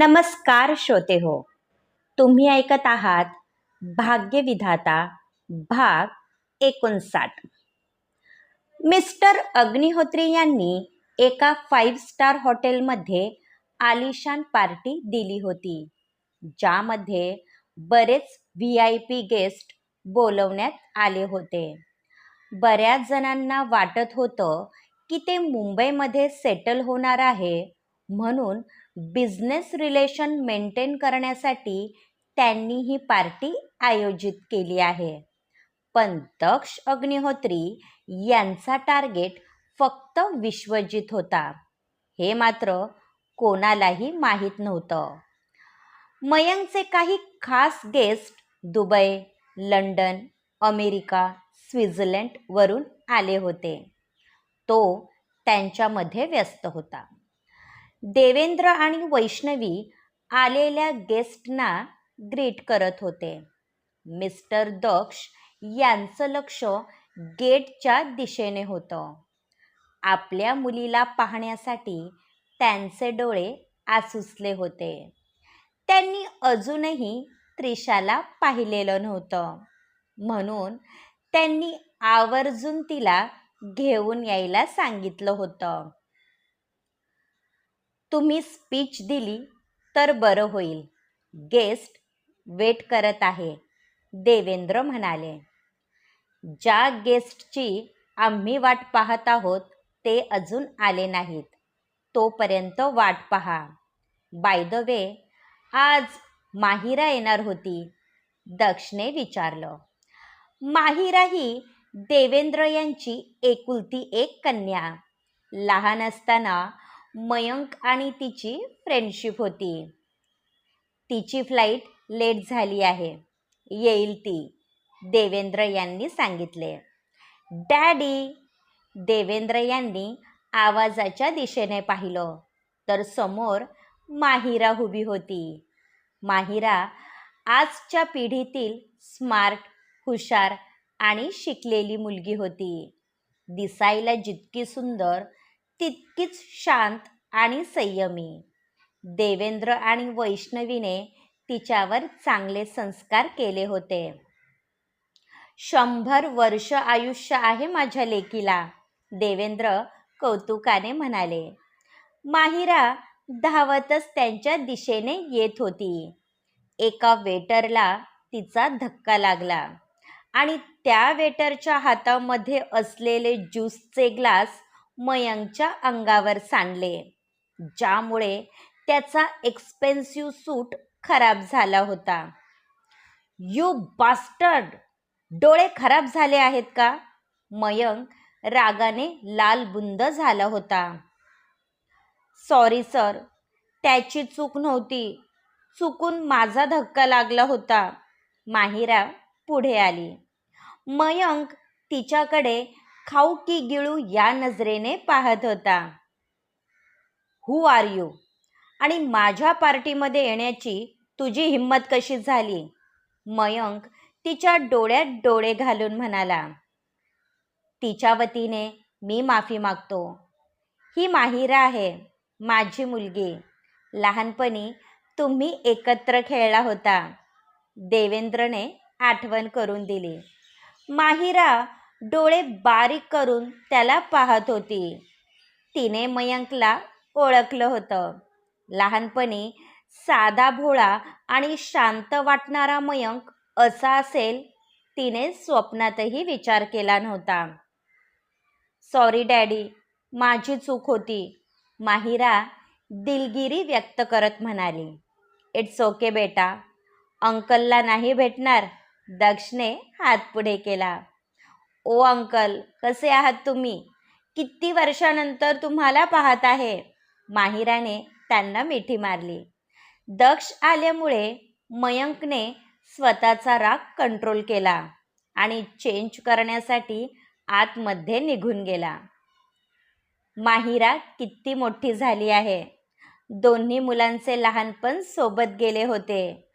नमस्कार श्रोते हो तुम्ही ऐकत आहात भाग्यविधाता भाग एकोणसाठ. मिस्टर अग्निहोत्री यांनी एका फाईव्ह स्टार हॉटेलमध्ये आलिशान पार्टी दिली होती ज्यामध्ये बरेच व्ही आय पी गेस्ट बोलवण्यात आले होते. बऱ्याच जणांना वाटत होतं की ते मुंबईमध्ये सेटल होणार आहे म्हणून बिझनेस रिलेशन मेंटेन करण्यासाठी त्यांनी ही पार्टी आयोजित केली आहे. पण दक्ष अग्निहोत्री यांचा टार्गेट फक्त विश्वजित होता. हे मात्र कोणालाही माहीत नव्हतं. मयंकचे काही खास गेस्ट दुबई लंडन अमेरिका स्वित्झर्लंडवरून आले होते. तो त्यांच्यामध्ये व्यस्त होता. देवेंद्र आणि वैष्णवी आलेल्या गेस्टना ग्रीट करत होते. मिस्टर दक्ष यांचं लक्ष गेटच्या दिशेने होतं. आपल्या मुलीला पाहण्यासाठी त्यांचे डोळे आसुसले होते. त्यांनी अजूनही त्रिशाला पाहिलेलं नव्हतं. म्हणून त्यांनी आवर्जून तिला घेऊन यायला सांगितलं होतं. तुम्ही स्पीच दिली तर बरं होईल. गेस्ट वेट करत आहे. देवेंद्र म्हणाले ज्या गेस्टची आम्ही वाट पाहत आहोत ते अजून आले नाहीत. तोपर्यंत वाट पहा. बाय द वे आज माहिरा येणार होती. दक्षने विचारलं माहिरा ही देवेंद्र यांची एकुलती एक कन्या. लहान असताना मयंक आणि तिची फ्रेंडशिप होती. तिची फ्लाईट लेट झाली आहे. येईल ती देवेंद्र यांनी सांगितले. डॅडी देवेंद्र यांनी आवाजाच्या दिशेने पाहिलं तर समोर माहिरा उभी होती. माहिरा आजच्या पिढीतील स्मार्ट हुशार आणि शिकलेली मुलगी होती. दिसायला जितकी सुंदर तितकीच शांत आणि संयमी. देवेंद्र आणि वैष्णवीने तिच्यावर चांगले संस्कार केले होते. शंभर वर्ष आयुष्य आहे माझ्या लेकीला देवेंद्र कौतुकाने म्हणाले. माहिरा धावतच त्यांच्या दिशेने येत होती. एका वेटरला तिचा धक्का लागला आणि त्या वेटरच्या हातामध्ये असलेले ज्यूसचे ग्लास मयंकच्या अंगावर सांडले. ज्यामुळे त्याचा एक्सपेन्सिव्ह सूट खराब झाला होता. यू बास्टर्ड डोळे खराब झाले आहेत का? मयंक रागाने लाल बुंद झाला होता. सॉरी सर त्याची चूक नव्हती. चुकून माझा धक्का लागला होता. माहिरा पुढे आली. मयंक तिच्याकडे खाऊ की गिळू या नजरेने पाहत होता. हू आर यू आणि माझ्या पार्टीमध्ये येण्याची तुझी हिंमत कशी झाली? मयंक तिच्या डोळ्यात डोळे घालून म्हणाला. तिच्या वतीने मी माफी मागतो. ही माहिरा आहे माझी मुलगी. लहानपणी तुम्ही एकत्र खेळला होता. देवेंद्रने आठवण करून दिली. माहिरा डोळे बारीक करून त्याला पाहत होती. तिने मयंकला ओळखलं होतं. लहानपणी साधा भोळा आणि शांत वाटणारा मयंक असा असेल तिने स्वप्नातही विचार केला नव्हता. सॉरी डॅडी माझी चूक होती माहिरा दिलगिरी व्यक्त करत म्हणाली. इट्स ओके बेटा अंकलला नाही भेटणार. दक्षने हात पुढे केला. ओ अंकल कसे आहात तुम्ही? किती वर्षानंतर तुम्हाला पाहत आहे? माहिराने त्यांना मिठी मारली. दक्ष आल्यामुळे मयंकने स्वतःचा राग कंट्रोल केला आणि चेंज करण्यासाठी आतमध्ये निघून गेला. माहिरा किती मोठी झाली आहे. दोन्ही मुलांचे लहानपण सोबत गेले होते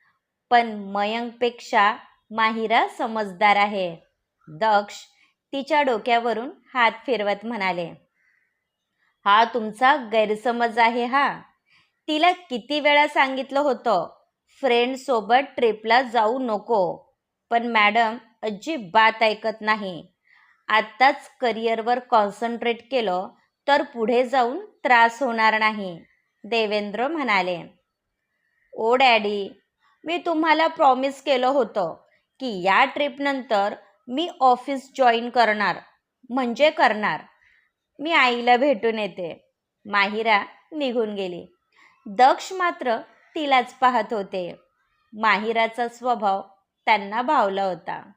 पण मयंकपेक्षा माहिरा समजदार आहे. दक्ष तिच्या डोक्यावरून हात फिरवत म्हणाले हा तुमचा गैरसमज आहे हा. तिला किती वेळा सांगितलं होतं फ्रेंडसोबत ट्रिपला जाऊ नको पण मॅडम अजिबात ऐकत नाही. आत्ताच करिअरवर कॉन्सन्ट्रेट केलं तर पुढे जाऊन त्रास होणार नाही देवेंद्र म्हणाले. ओ डॅडी मी तुम्हाला प्रॉमिस केलं होतं की या ट्रिपनंतर मी ऑफिस जॉईन करणार. म्हणजे करणार. मी आईला भेटून येते. माहिरा निघून गेली. दक्ष मात्र तिलाच पाहत होते. माहिराचा स्वभाव त्यांना भावला होता.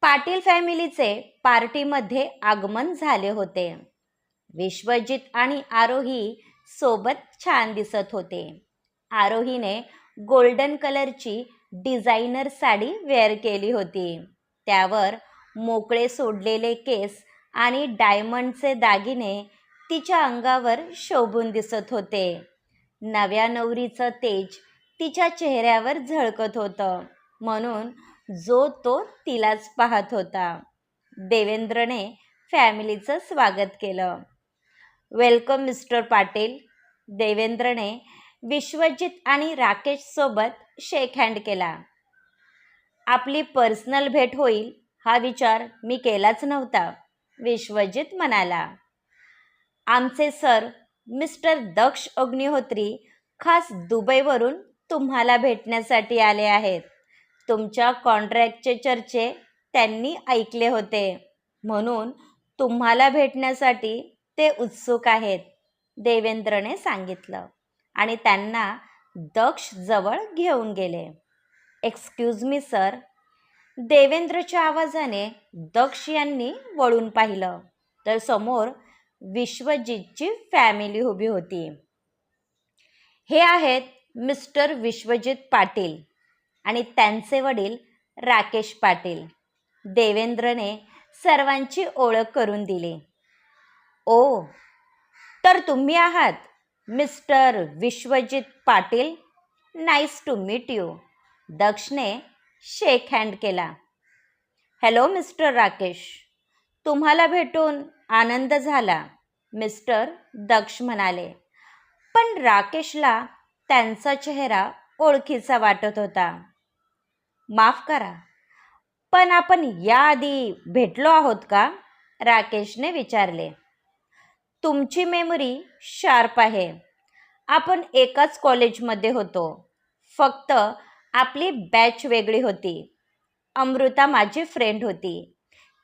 पाटील फॅमिलीचे पार्टीमध्ये आगमन झाले होते. विश्वजित आणि आरोही सोबत छान दिसत होते. आरोहीने गोल्डन कलरची डिझायनर साडी वेअर केली होती. त्यावर मोकळे सोडलेले केस आणि डायमंडचे दागिने तिच्या अंगावर शोभून दिसत होते. नव्या नवरीचं तेज तिच्या चेहऱ्यावर झळकत होतं. म्हणून जो तो तिलाच पाहत होता. देवेंद्रने फॅमिलीचं स्वागत केलं. Welcome mister Patil. देवेंद्रने विश्वजित आणि राकेशसोबत शेक हँड केला. आपली पर्सनल भेट होईल हा विचार मी केलाच नव्हता विश्वजित म्हणाला. आमचे सर मिस्टर दक्ष अग्निहोत्री खास दुबईवरून तुम्हाला भेटण्यासाठी आले आहेत. तुमच्या कॉन्ट्रॅक्टचे चर्चे त्यांनी ऐकले होते. म्हणून तुम्हाला भेटण्यासाठी ते उत्सुक आहेत देवेंद्रने सांगितलं. आणि त्यांना दक्ष जवळ घेऊन गेले. एक्सक्यूज मी सर देवेंद्रच्या आवाजाने दक्ष यांनी वळून पाहिलं. तर समोर विश्वजितची फॅमिली उभी होती. हे आहेत मिस्टर विश्वजित पाटील आणि त्यांचे वडील राकेश पाटील. देवेंद्रने सर्वांची ओळख करून दिली. ओ तर तुम्ही आहात? Mister Vishwajit Patil nice to meet you दक्षने shake hand केला. Hello mister Rakesh. तुम्हाला भेटून आनंद झाला मिस्टर दक्ष म्हणाले. पण राकेशला त्यांचा चेहरा ओळखीचा वाटत होता. माफ करा. पण आपण याआधी भेटलो आहोत का? राकेशने विचारले. तुमची मेमरी शार्प आहे. आपण एकाच कॉलेजमध्ये होतो. फक्त आपली बॅच वेगळी होती. अमृता माझी फ्रेंड होती.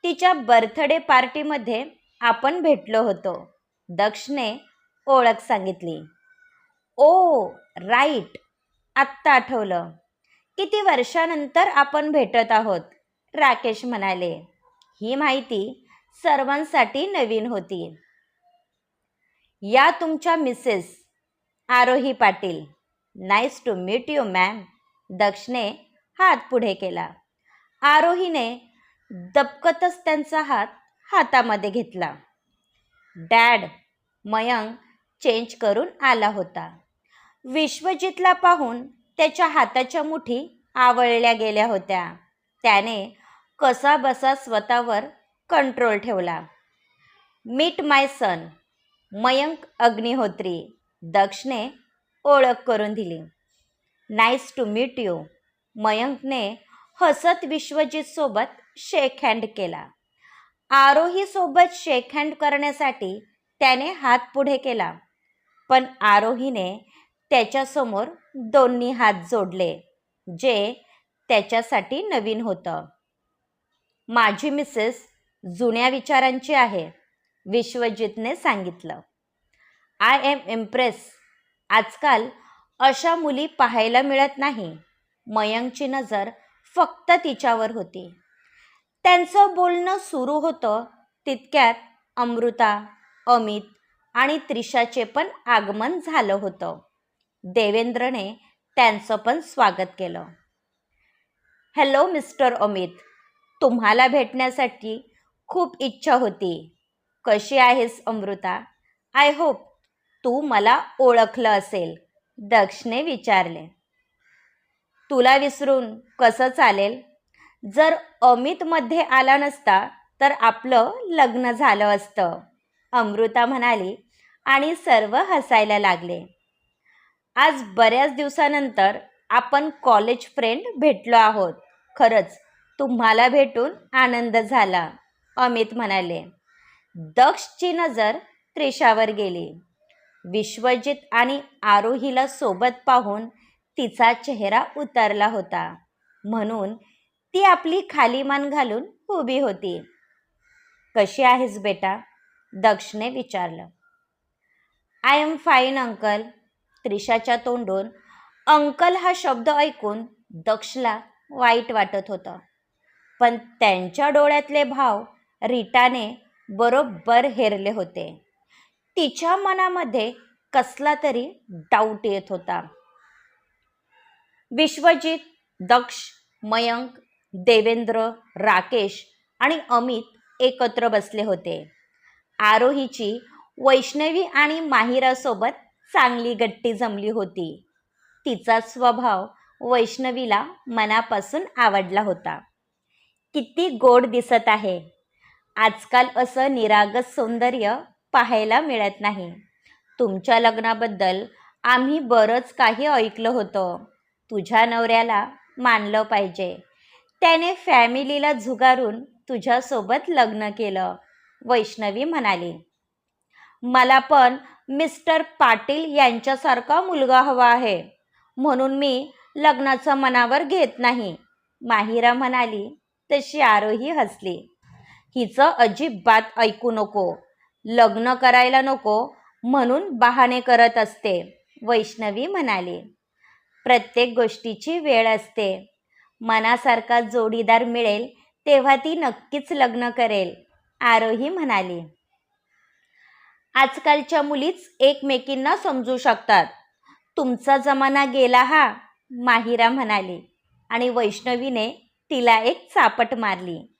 तिच्या बर्थडे पार्टीमध्ये आपण भेटलो होतो. दक्षने ओळख सांगितली. Oh right. आत्ता आठवलं. किती वर्षानंतर आपण भेटत आहोत राकेश म्हणाले. ही माहिती सर्वांसाठी नवीन होती. या तुमच्या Mrs Aarohi Patil. Nice to meet you ma'am दक्षने हात पुढे केला. आरोहीने दबकतच त्यांचा हात हातामध्ये घेतला. डॅड मयंक चेंज करून आला होता. विश्वजितला पाहून त्याच्या हाताच्या मुठी आवळल्या गेल्या होत्या. त्याने कसा बसा स्वतःवर कंट्रोल ठेवला. Meet my son Mayank Agnihotri दक्षने ओळख करून दिली. नाईस टू मीट यू मयंकने हसत विश्वजितसोबत शेक हँड केला. आरोहीसोबत शेक हँड करण्यासाठी त्याने हात पुढे केला. पण आरोहीने त्याच्यासमोर दोन्ही हात जोडले जे त्याच्यासाठी नवीन होतं. माझी मिसेस जुन्या विचारांची आहे. विश्वजितने सांगितलं. आय एम इम्प्रेस आजकाल अशा मुली पाहायला मिळत नाही. मयंकची नजर फक्त तिच्यावर होती. त्यांचं बोलणं सुरू होतं तितक्यात अमृता अमित आणि त्रिशाचे पण आगमन झालं होतं. देवेंद्रने त्यांचं पण स्वागत केलं. Hello mister Amit. तुम्हाला भेटण्यासाठी खूप इच्छा होती. कशी आहेस अमृता? आय होप तू मला ओळखलं असेल. दक्षने विचारले. तुला विसरून कसं चालेल? जर अमितमध्ये आला नसता तर आपलं लग्न झालं असतं अमृता म्हणाली आणि सर्व हसायला लागले. आज बऱ्याच दिवसानंतर आपण कॉलेज फ्रेंड भेटलो आहोत. खरंच तुम्हाला भेटून आनंद झाला अमित म्हणाले. दक्षची नजर त्रिशावर गेली. विश्वजित आणि आरोहीला सोबत पाहून तिचा चेहरा उतरला होता. म्हणून ती आपली खाली मान घालून उभी होती. कशी आहेस बेटा? दक्षने विचारलं. I am fine uncle. त्रिशाच्या तोंडून अंकल हा शब्द ऐकून दक्षला वाईट वाटत होतं. पण त्यांच्या डोळ्यातले भाव रीटाने बरोबर हेरले होते. तिच्या मनामध्ये कसला तरी डाऊट येत होता. विश्वजित दक्ष मयंक देवेंद्र राकेश आणि अमित एकत्र बसले होते. आरोहीची वैष्णवी आणि माहिरासोबत चांगली गट्टी जमली होती. तिचा स्वभाव वैष्णवीला मनापासून आवडला होता. किती गोड दिसत आहे. आजकाल असं निरागस सौंदर्य पाहायला मिळत नाही. तुमच्या लग्नाबद्दल आम्ही बरंच काही ऐकलं होतं. तुझ्या नवऱ्याला मानलं पाहिजे. त्याने फॅमिलीला झुगारून तुझ्यासोबत लग्न केलं वैष्णवी म्हणाली. मला पण मिस्टर पाटील यांच्यासारखा मुलगा हवा आहे. म्हणून मी लग्नाचं मनावर घेत नाही. माहिरा म्हणाली तशी आरोही हसली. हिचं अजिबात ऐकू नको. लग्न करायला नको म्हणून बहाणे करत असते वैष्णवी म्हणाली. प्रत्येक गोष्टीची वेळ असते. मनासारखा जोडीदार मिळेल तेव्हा ती नक्कीच लग्न करेल आरोही म्हणाली. आजकालच्या मुलीच एकमेकींना समजू शकतात. तुमचा जमाना गेला हा माहिरा म्हणाली आणि वैष्णवीने तिला एक चापट मारली.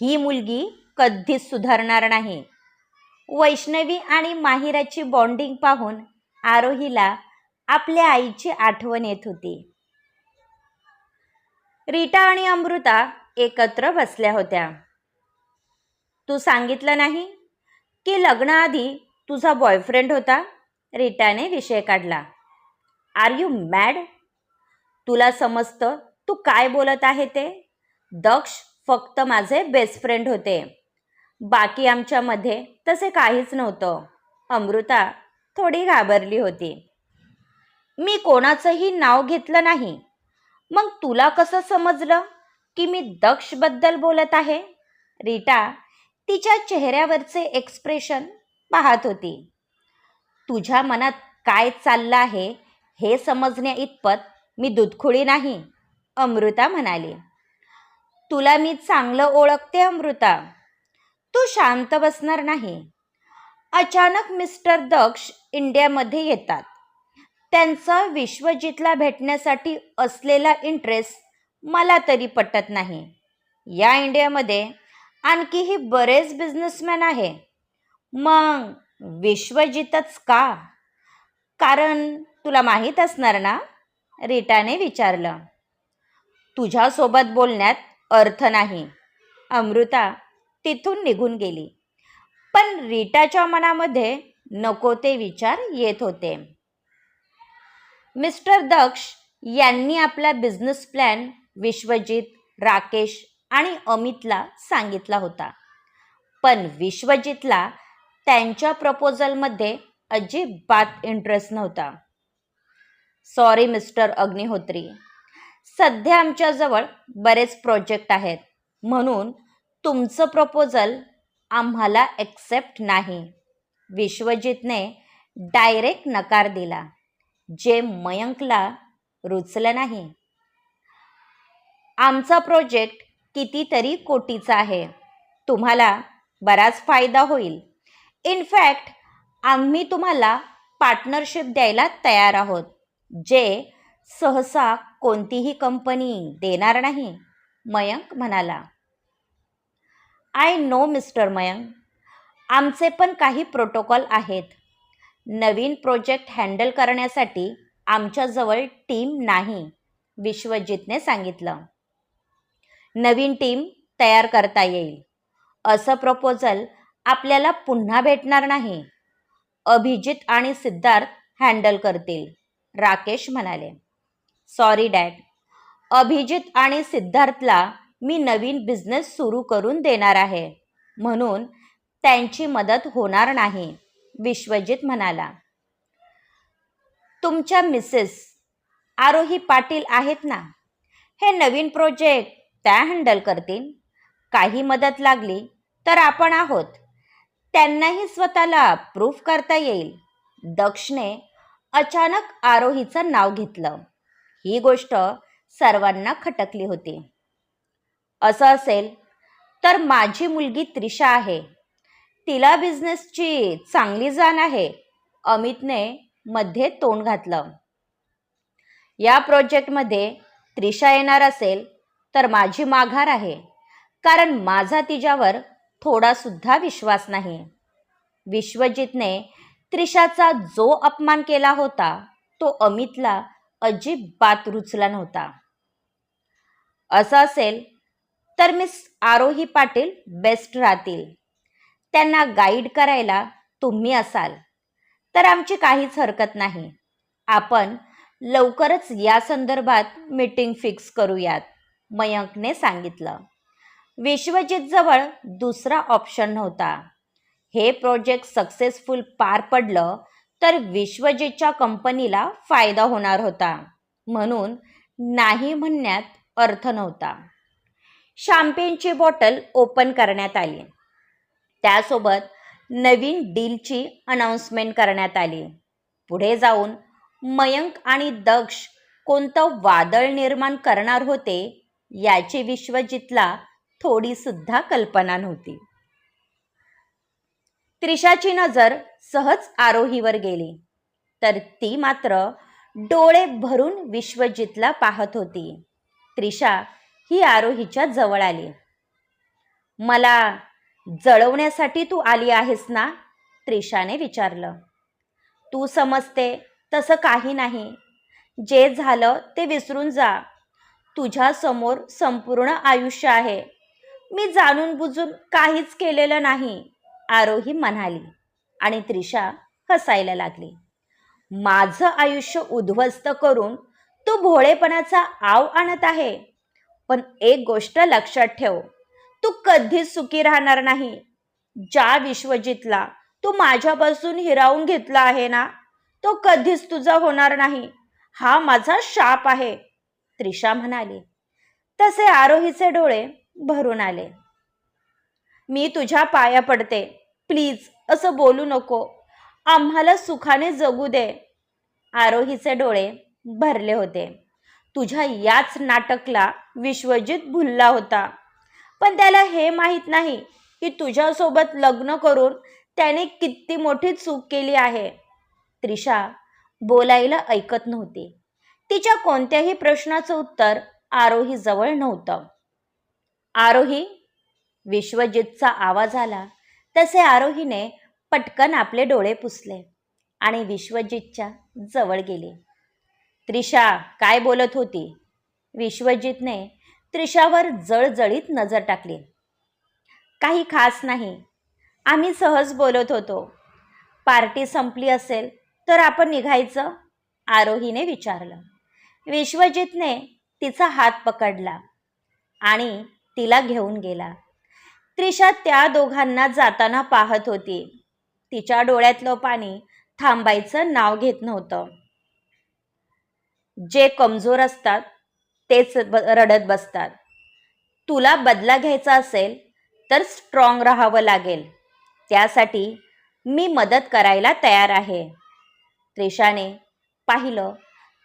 ही मुलगी कधीच सुधारणार नाही. वैष्णवी आणि माहिराची बॉन्डिंग पाहून आरोहीला आपल्या आईची आठवण येत होती. रीटा आणि अमृता एकत्र बसल्या होत्या. तू सांगितलं नाही की लग्नाआधी तुझा बॉयफ्रेंड होता? रीटाने विषय काढला. Are you mad? तुला समजतं तू काय बोलत आहे ते? दक्ष फक्त माझे बेस्ट फ्रेंड होते. बाकी आमच्यामध्ये तसे काहीच नव्हतं. अमृता थोडी घाबरली होती. मी कोणाचंही नाव घेतलं नाही. मग तुला कसं समजलं की मी दक्षबद्दल बोलत आहे? रीटा तिच्या चेहऱ्यावरचे एक्सप्रेशन पाहत होती. तुझ्या मनात काय चाललं आहे हे समजण्या इतपत मी दुधखुळी नाही अमृता म्हणाली. तुला मी चांगलं ओळखते अमृता. तू शांत बसणार नाही. अचानक मिस्टर दक्ष इंडियामध्ये येतात. त्यांचा विश्वजितला भेटण्यासाठी असलेला इंटरेस्ट मला तरी पटत नाही. या इंडियामध्ये आणखीही बरेच बिझनेसमॅन आहे. मग विश्वजितच का? कारण तुला माहीत असणार ना? रिटाने विचारलं. तुझ्यासोबत बोलण्यात अर्थ नाही. अमृता तिथून निघून गेली. पण रीटाच्या मनामध्ये नको ते विचार येत होते. मिस्टर दक्ष यांनी आपला बिझनेस प्लॅन विश्वजित राकेश आणि अमितला सांगितला होता. पण विश्वजितला त्यांच्या प्रपोजलमध्ये अजिबात इंटरेस्ट नव्हता. Sorry mister Agnihotri. सध्या आमच्याजवळ बरेच प्रोजेक्ट आहेत. म्हणून तुमचं प्रपोजल आम्हाला एक्सेप्ट नाही. विश्वजितने डायरेक्ट नकार दिला. जे मयंकला रुचलं नाही. आमचा प्रोजेक्ट कितीतरी कोटीचा आहे. तुम्हाला बराच फायदा होईल. इनफॅक्ट आम्ही तुम्हाला पार्टनरशिप द्यायला तयार आहोत. जे सहसा कोणतीही कंपनी देणार नाही मयंक म्हणाला. I know mister Mayank. आमचे पण काही प्रोटोकॉल आहेत. नवीन प्रोजेक्ट हँडल करण्यासाठी आमच्याजवळ टीम नाही विश्वजितने सांगितलं. नवीन टीम तयार करता येईल. असं प्रपोजल आपल्याला पुन्हा भेटणार नाही अभिजित आणि सिद्धार्थ हँडल करतील राकेश म्हणाले. सॉरी डॅड अभिजित आणि सिद्धार्थला मी नवीन बिझनेस सुरू करून देणार आहे. म्हणून त्यांची मदत होणार नाही विश्वजित म्हणाला. तुमच्या मिसेस आरोही पाटील आहेत ना? हे नवीन प्रोजेक्ट त्या हँडल करतील. काही मदत लागली तर आपण आहोत. त्यांनाही स्वतःला प्रूफ करता येईल. दक्षने अचानक आरोहीचं नाव घेतलं. ही गोष्ट सर्वांना खटकली होती. असं असेल तर माझी मुलगी त्रिशा आहे. तिला बिझनेसची चांगली जाण आहे. अमितने मध्ये तोंड घातलं. या प्रोजेक्टमध्ये त्रिशा येणार असेल तर माझी माघार आहे. कारण माझा तिच्यावर थोडासुद्धा विश्वास नाही. विश्वजितने त्रिशाचा जो अपमान केला होता तो अमितला अजिबात रुचला नव्हता. असं असेल तर मिस आरोही पाटील बेस्ट राहतील. त्यांना गाईड करायला तुम्ही असाल. तर आमची काहीच हरकत नाही. आपण लवकरच या संदर्भात मीटिंग फिक्स करूयात मयंकने सांगितलं. विश्वजितजवळ दुसरा ऑप्शन नव्हता. हे प्रोजेक्ट सक्सेसफुल पार पडलं तर विश्वजितच्या कंपनीला फायदा होणार होता. म्हणून नाही म्हणण्यात अर्थ नव्हता. शॅम्पेनची बॉटल ओपन करण्यात आली. त्यासोबत नवीन डीलची अनाऊन्समेंट करण्यात आली. पुढे जाऊन मयंक आणि दक्ष कोणतं वादळ निर्माण करणार होते याची विश्वजितला थोडीसुद्धा कल्पना नव्हती. त्रिशाची नजर सहज आरोहीवर गेली. तर ती मात्र डोळे भरून विश्वजितला पाहत होती. त्रिशा ही आरोहीच्या जवळ आली. मला जळवण्यासाठी तू आली आहेस ना? त्रिशाने विचारलं. तू समजते तसं काही नाही. जे झालं ते विसरून जा. तुझ्यासमोर संपूर्ण आयुष्य आहे. मी जाणून बुजून काहीच केलेलं नाही. आरोही म्हणाली आणि त्रिशा हसायला लागली. माझं आयुष्य उद्ध्वस्त करून तू भोळेपणाचा आव आणत आहे. पण एक गोष्ट लक्षात ठेव तू कधीच सुखी राहणार नाही. ज्या विश्वजितला तू माझ्यापासून हिरावून घेतला आहे ना तो कधीच तुझा होणार नाही. हा माझा शाप आहे. त्रिशा म्हणाली. तसे आरोहीचे डोळे भरून आले. मी तुझ्या पाया पडते. प्लीज असं बोलू नको. आम्हाला सुखाने जगू दे. आरोहीचे डोळे भरले होते. तुझ्या याच नाटकला विश्वजित भुलला होता. पण त्याला हे माहीत नाही की तुझ्यासोबत लग्न करून त्याने किती मोठी चूक केली आहे. त्रिशा बोलायला ऐकत नव्हती. तिच्या कोणत्याही प्रश्नाचं उत्तर आरोही जवळ नव्हतं. आरोही विश्वजितचा आवाज आला. तसे आरोहीने पटकन आपले डोळे पुसले आणि विश्वजितच्या जवळ गेली. त्रिशा काय बोलत होती? विश्वजितने त्रिशावर जळजळीत नजर टाकली. काही खास नाही. आम्ही सहज बोलत होतो. पार्टी संपली असेल तर आपण निघायचं? आरोहीने विचारलं. विश्वजितने तिचा हात पकडला आणि तिला घेऊन गेला. त्रिशा त्या दोघांना जाताना पाहत होती. तिच्या डोळ्यातलं पाणी थांबायचं नाव घेत नव्हतं. जे कमजोर असतात तेच रडत बसतात. तुला बदला घ्यायचा असेल तर स्ट्रॉंग राहावं लागेल. त्यासाठी मी मदत करायला तयार आहे. त्रिशाने पाहिलं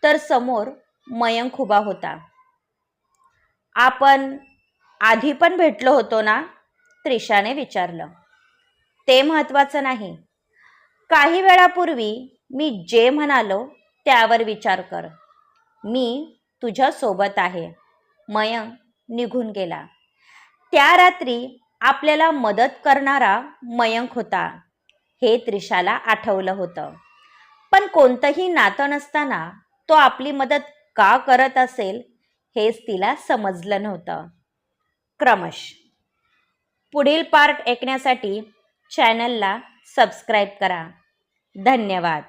तर समोर मयंक उभा होता. आपण आधी पण भेटलो होतो ना? त्रिशाने विचारलं. ते महत्त्वाचं नाही. काही वेळापूर्वी मी जे म्हणालो त्यावर विचार कर. मी तुझ्या सोबत आहे. मयंक निघून गेला. त्या रात्री आपल्याला मदत करणारा मयंक होता. हे त्रिशाला आठवलं होतं. पण कोणतंही नातं नसताना तो आपली मदत का करत असेल हेच तिला समजलं नव्हतं. क्रमश पुढील पार्ट ऐकण्यासाठी चॅनलला सबस्क्राईब करा. धन्यवाद.